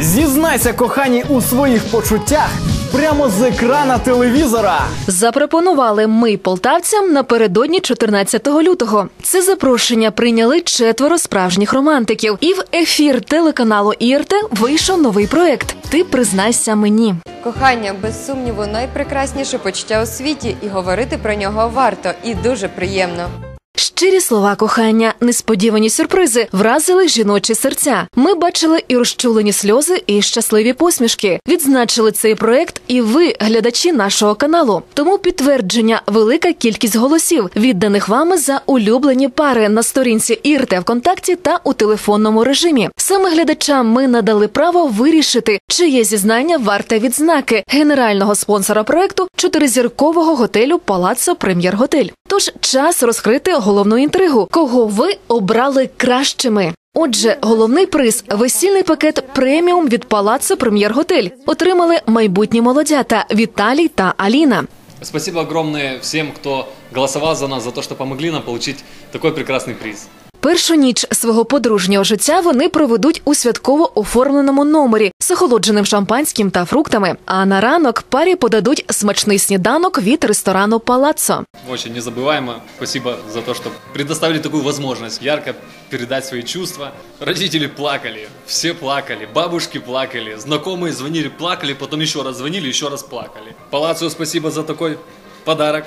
Зізнайся коханій у своїх почуттях прямо з екрана телевізора. Запропонували ми полтавцям напередодні 14 лютого. Це запрошення прийняли четверо справжніх романтиків. І в ефір телеканалу ІРТ вийшов новий проект. Ти признайся мені. Кохання, без сумніву, найпрекрасніше почуття у світі, і говорити про нього варто і дуже приємно. Щирі слова кохання, несподівані сюрпризи вразили жіночі серця. Ми бачили і розчулені сльози, і щасливі посмішки. Відзначили цей проект і ви, глядачі нашого каналу. Тому підтвердження велика кількість голосів, відданих вами за улюблені пари на сторінці ІРТ ВКонтакті та у телефонному режимі. Саме глядачам ми надали право вирішити, чиє зізнання варте відзнаки генерального спонсора проекту чотиризіркового готелю Палаццо Прем'єр Готель. Тож час розкрити головну інтригу, кого ви обрали кращими. Отже, головний приз весільний пакет преміум від палацу Прем'єр Готель отримали майбутні молодята Віталій та Аліна. Спасибо огромное всем, кто голосовал за нас, за то, что помогли нам получить такой прекрасный приз. Першу ніч свого подружнього життя вони проведуть у святково оформленому номері з охолодженим шампанським та фруктами. А на ранок парі подадуть смачний сніданок від ресторану Палаццо. Очень незабываемо. Спасибо за то, что предоставили такую возможность ярко передать свои чувства. Родители плакали, все плакали, бабушки плакали, знакомые звонили, плакали, потом еще раз звонили, еще раз плакали. Палацию спасибо за такой подарок.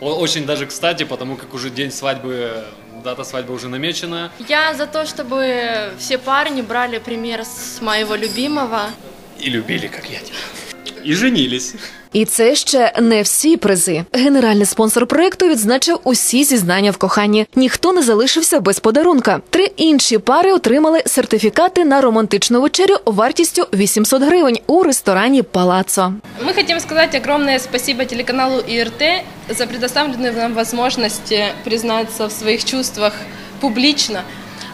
Очень даже кстати, потому как уже день свадьбы, дата свадьбы уже намечена. Я за то, чтобы все парни брали пример с моего любимого. И любили, как я тебя. И женились. І це ще не всі призи. Генеральний спонсор проекту відзначив усі зізнання в коханні. Ніхто не залишився без подарунка. Три інші пари отримали сертифікати на романтичну вечерю вартістю 800 гривень у ресторані Палаццо. Мы хотим сказать огромное спасибо телеканалу ИРТ за предоставленную нам возможность э, признаться в своих чувствах публично,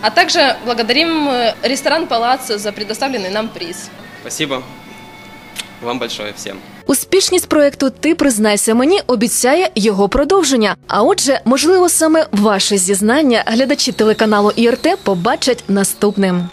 а также благодарим э, ресторан Палаццо за предоставленный нам приз. Спасибо вам большое всем. Успішність проекту Ти признайся мені обіцяє його продовження. А отже, можливо, саме ваше зізнання глядачі телеканалу ІРТ побачать наступним.